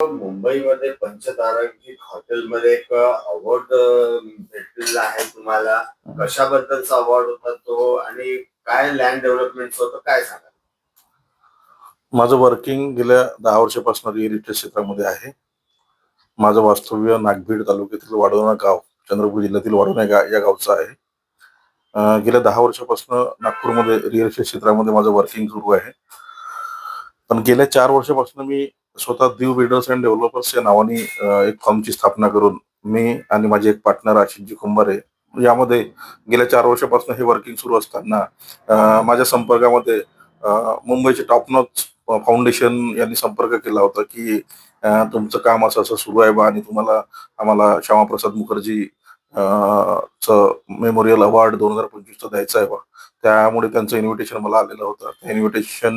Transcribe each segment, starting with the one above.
मुंबईमध्ये पंचतारांकित हॉटेलमध्ये एक अवॉर्ड भेटलेला आहे तुम्हाला. कशाबद्दलचा अवॉर्ड होता तो आणि काय लँड डेव्हलपमेंट होतं काय सांगा माझं वर्किंग गेल्या दहा वर्षापासून रिअल इस्टेट क्षेत्रामध्ये आहे. माझं वास्तव्य नागभीड तालुक्यातील वाढवणा गाव चंद्रपूर जिल्ह्यातील वाढवणा गा या गावचं आहे. गेल्या दहा वर्षापासून नागपूरमध्ये रिअल इस्टेट क्षेत्रामध्ये माझं वर्किंग सुरू आहे. पण गेल्या चार वर्षापासून मी स्वतः दीव बिल्डर्स अँड डेव्हलपर्स या नावाने एक फर्मची स्थापना करून मी आणि माझे एक पार्टनर आशिषजी कुंभारे यामध्ये गेल्या चार वर्षापासून हे वर्किंग सुरू असताना माझ्या संपर्कामध्ये मुंबईचे टॉपनॉच फाउंडेशन यांनी संपर्क केला होता की तुमचं काम असं असं सुरू आहे बा आणि तुम्हाला आम्हाला श्यामाप्रसाद मुखर्जी च मेमोरियल अवॉर्ड दोन हजार पंचवीसचा द्यायचा आहे बा. त्यामुळे त्यांचं इन्व्हिटेशन मला आलेलं होतं. त्या इन्व्हिटेशन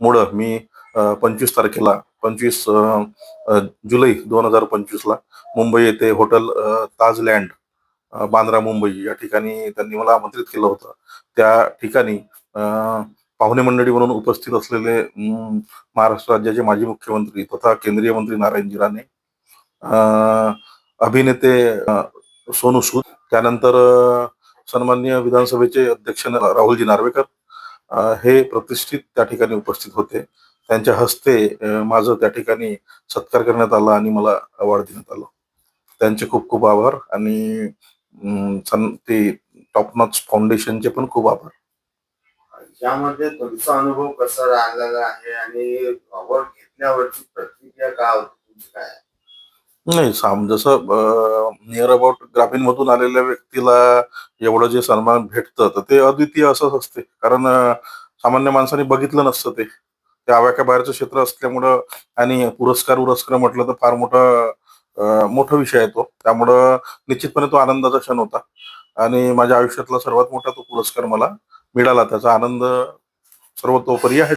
मुळे मी पंचवीस तारखेला पंचवीस जुलै दोन हजार पंचवीसला मुंबई येथे हॉटेल ताजलँड ताज लँड बांद्रा मुंबई या ठिकाणी त्यांनी मला आमंत्रित केलं होतं. त्या ठिकाणी अं, पाहुणे मंडळी म्हणून उपस्थित असलेले महाराष्ट्र राज्याचे माजी मुख्यमंत्री तथा केंद्रीय मंत्री नारायणजी राणे अभिनेते सोनू सूद त्यानंतर सन्मान्य विधानसभेचे अध्यक्ष न- राहुलजी नार्वेकर हे प्रतिष्ठित त्या ठिकाणी उपस्थित होते. त्यांच्या हस्ते माझं त्या ठिकाणी सत्कार करण्यात आला आणि मला अवॉर्ड देण्यात आलं. त्यांचे खूप खूप आभार आणि ते टॉप नॉच फाउंडेशनचे पण खूप आभार. यामध्ये तुमचा अनुभव कसा राहिलेला आहे आणि अवॉर्ड घेतल्यावरची प्रतिक्रिया काय होती? काय नाही साम जसं नियर अबाउट ग्रामीण मधून आलेल्या व्यक्तीला एवढं जे सन्मान भेटतं तर ते अद्वितीय असंच असते. कारण सामान्य माणसाने बघितलं नसतं ते. ते बाहेरचं क्षेत्र असल्यामुळं आणि पुरस्कार पुरस्कार म्हटलं तर फार मोठा मोठा विषय आहे तो. त्यामुळं निश्चितपणे तो आनंदाचा क्षण होता. आणि माझ्या आयुष्यातला सर्वात मोठा तो पुरस्कार मला मिळाला. त्याचा आनंद सर्वतोपरी आहे.